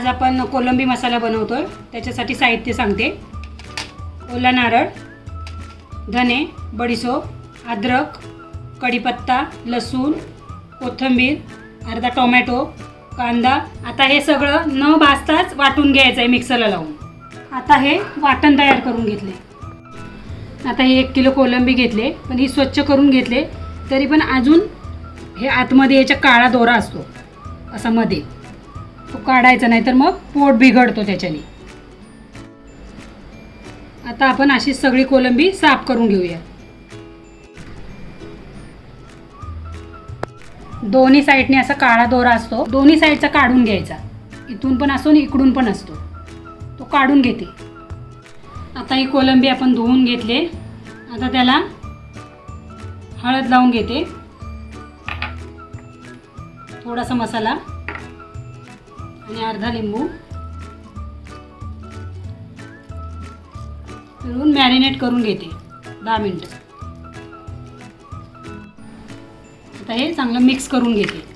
आज आपण कोलंबी मसाला बनवतो आहे त्याच्यासाठी साहित्य सांगते. ओला नारळ धने बडीसोप अद्रक कढीपत्ता लसूण कोथिंबीर अर्धा टोमॅटो कांदा. आता हे सगळं न भाजताच वाटून घ्यायचं आहे मिक्सरला लावून. आता हे वाटण तयार करून घेतले. आता हे एक किलो कोलंबी घेतले पण ही स्वच्छ करून घेतले तरी पण अजून हे आतमध्ये याच्या काळा दोरा असतो असा मध्ये तो काढायचा नाही तर मग पोट बिघडतो त्याच्याने. आता आपण अशी सगळी कोलंबी साफ करून घेऊया. दोन्ही साईडने असा काळा दोरा असतो. दोन्ही साईडचा काढून घ्यायचा. इथून पण असतो आणि इकडून पण असतो. तो काढून घेते. आता ही कोलंबी आपण धुवून घेतले. आता त्याला हळद लावून घेते. थोडासा मसाला. आणि अर्धा लिंबू. फिरून मॅरिनेट करून घेते. दहा मिनटं. आता हे चांगलं मिक्स करून घेते.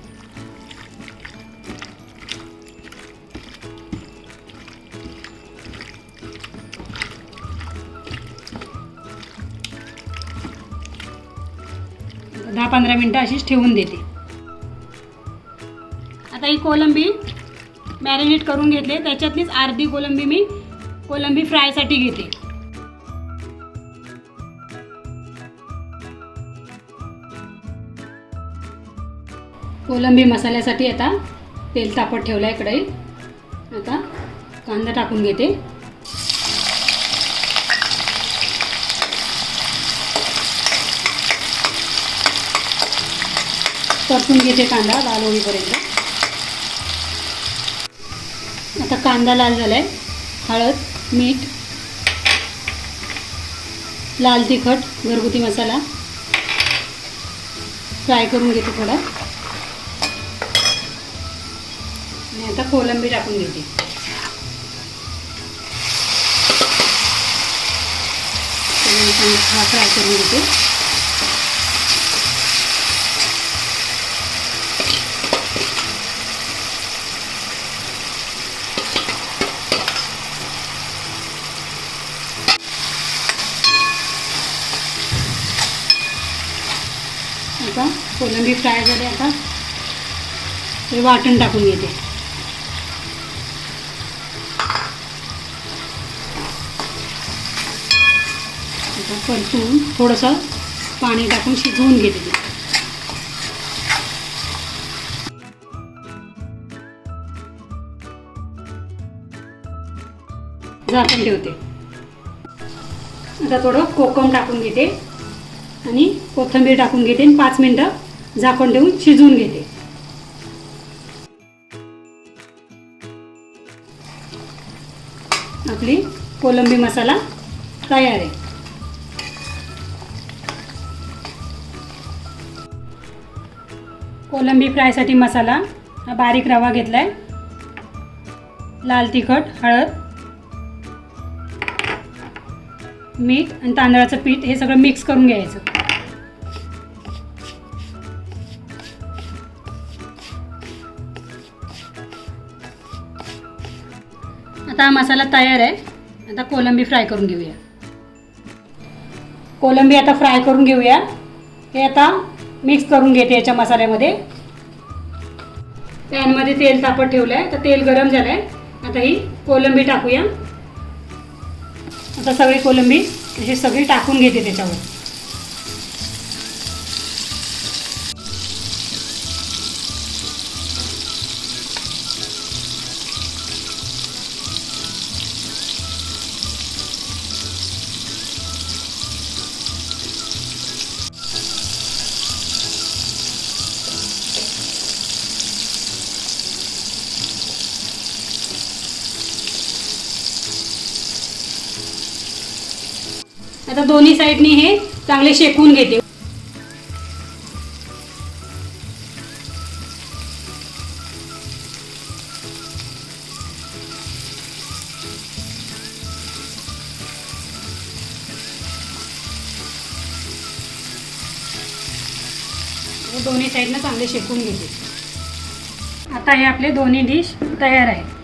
दहा पंधरा मिनटं अशीच ठेवून देते. आता ही कोलंबी मॅरिनेट करून घेतले. त्याच्यातलीच अर्धी कोलंबी मी कोलंबी फ्रायसाठी घेते. कोलंबी मसाल्यासाठी आता तेल तापत ठेवलं आहे कढईत. आता कांदा टाकून घेते. परतून घेते कांदा लाल होईपर्यंत. आता कांदा लाल झाला आहे हळद मीठ लाल तिखट घरगुती मसाला. फ्राय करून घेते थोडा. आणि आता कोलंबी टाकून घेते फ्राय करून घेते. आता कोलंबी फ्राय झाली आता. हे वाटण टाकून घेते. आता परतून थोडंसं पाणी टाकून शिजवून घेते ते झाकण ठेवते. आता थोडं कोकम टाकून घेते. आणि कोथिंबीर टाकून घेते आणि पाच मिनटं झाकण ठेवून शिजवून घेते. आपली कोलंबी मसाला तयार आहे. कोलंबी फ्रायसाठी मसाला हा बारीक रवा घेतला आहे लाल तिखट हळद मीठ आणि तांदळाचं पीठ हे सगळं मिक्स करून घ्यायचं. आता हा मसाला तयार आहे. आता कोलंबी फ्राय करून घेऊया. कोलंबी आता फ्राय करून घेऊया. हे आता मिक्स करून घेते याच्या मसाल्यामध्ये. पॅनमध्ये तेल तापत ठेवलं आहे तर तेल गरम झालं आहे आता ही कोलंबी टाकूया. आता सगळी कोलंबी अशी सगळी टाकून घेते त्याच्यावर. आता दोन्ही साईडनी हे चांगले शेकून घेते. दोन्ही साईडनं चांगले शेकून घेते. आता हे आपले दोन्ही डिश तयार आहे